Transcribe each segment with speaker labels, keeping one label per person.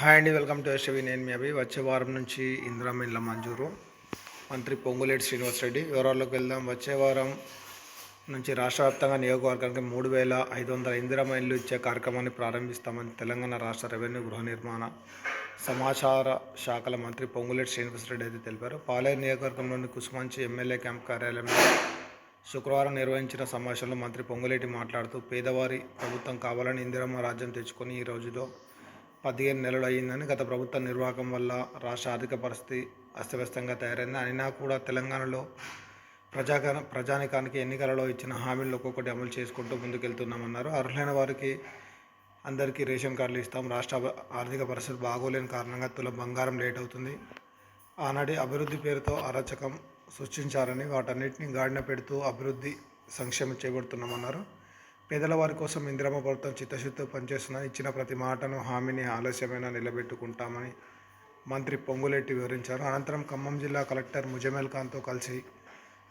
Speaker 1: Hi అండి welcome to SV నేను మీ అభి. వచ్చే వారం నుంచి ఇందిరామిన్ల మంజూరు. మంత్రి పొంగులేటి శ్రీనివాసరెడ్డి వివరాల్లోకి వెళ్దాం. వచ్చే వారం నుంచి రాష్ట్ర వ్యాప్తంగా నియోజకవర్గానికి మూడు వేల ఐదు వందల ఇందిరామైన్లు ఇచ్చే కార్యక్రమాన్ని ప్రారంభిస్తామని తెలంగాణ రాష్ట్ర రెవెన్యూ గృహ నిర్మాణ సమాచార శాఖల మంత్రి పొంగులేటి శ్రీనివాసరెడ్డి అయితే తెలిపారు. పాలేరు నియోజకవర్గంలోని కుసుమంచి ఎమ్మెల్యే క్యాంప్ కార్యాలయంలో శుక్రవారం నిర్వహించిన సమావేశంలో మంత్రి పొంగులేటి మాట్లాడుతూ పేదవారి ప్రభుత్వం కావాలని ఇందిరమ్మ రాజ్యం తెచ్చుకొని ఈ రోజులో పదిహేను నెలలు అయ్యిందని గత ప్రభుత్వ నిర్వాహకం వల్ల రాష్ట్ర ఆర్థిక పరిస్థితి అస్తవ్యస్తంగా తయారైంది. అయినా కూడా తెలంగాణలో ప్రజాక ప్రజానికానికి ఎన్నికలలో ఇచ్చిన హామీలను ఒక్కొక్కటి అమలు చేసుకుంటూ ముందుకెళ్తున్నామన్నారు. అర్హులైన వారికి అందరికీ రేషన్ కార్డులు ఇస్తాం. రాష్ట్ర ఆర్థిక పరిస్థితి బాగోలేని కారణంగా తుల బంగారం లేట్ అవుతుంది. ఆనాటి అభివృద్ధి పేరుతో అరచకం సృష్టించారని వాటన్నిటిని గాడిన పెడుతూ అభివృద్ధి సంక్షేమం చేపడుతున్నామన్నారు. పేదల వారి కోసం ఇందిరమ్మ ప్రభుత్వం చిత్తశుద్ధితో పనిచేస్తుందని ఇచ్చిన ప్రతి మాటను హామీని ఆలస్యమైనా నిలబెట్టుకుంటామని మంత్రి పొంగులెట్టి వివరించారు. అనంతరం ఖమ్మం జిల్లా కలెక్టర్ ముజమేల్ ఖాన్తో కలిసి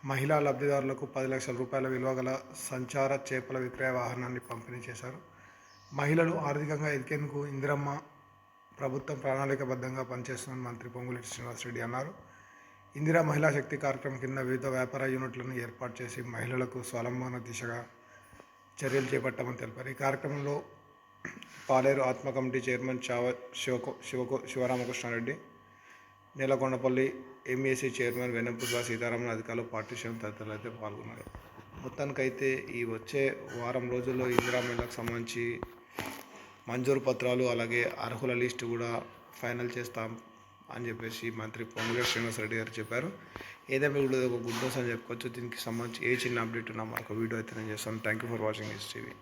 Speaker 1: మహిళా లబ్ధిదారులకు పది లక్షల రూపాయల విలువ గల సంచార చేపల విక్రయ వాహనాన్ని పంపిణీ చేశారు. మహిళలు ఆర్థికంగా ఎదికేందుకు ఇందిరమ్మ ప్రభుత్వం ప్రణాళికబద్ధంగా పనిచేస్తుందని మంత్రి పొంగులేటి శ్రీనివాసరెడ్డి అన్నారు. ఇందిరా మహిళా శక్తి కార్యక్రమం కింద వివిధ వ్యాపార యూనిట్లను ఏర్పాటు చేసి మహిళలకు స్వలంబన దిశగా చర్యలు చేపట్టామని తెలిపారు. ఈ కార్యక్రమంలో పాలేరు ఆత్మ కమిటీ చైర్మన్ చావ శివకు శివకు శివరామకృష్ణారెడ్డి నీలకొండపల్లి ఎంఏసీ చైర్మన్ వెన్నపుల సీతారామన్ అధికారులు పార్టీషన్ తదితరులు అయితే పాల్గొన్నారు. మొత్తానికైతే ఈ వచ్చే వారం రోజుల్లో ఇందిరా మేళకు సంబంధించి మంజూరు పత్రాలు అలాగే అర్హుల లిస్టు కూడా ఫైనల్ చేస్తాం అని చెప్పేసి మంత్రి పొంగులేటి శ్రీనివాసరెడ్డి గారు చెప్పారు. ఏదైనా కూడా ఒక గుడ్ న్యూస్ అని చెప్పుకోవచ్చు. దీనికి సంబంధించి ఏ చిన్న అప్డేట్ ఉన్నా మాకు వీడియో అయితే నేను చేస్తాను thank you for watching his TV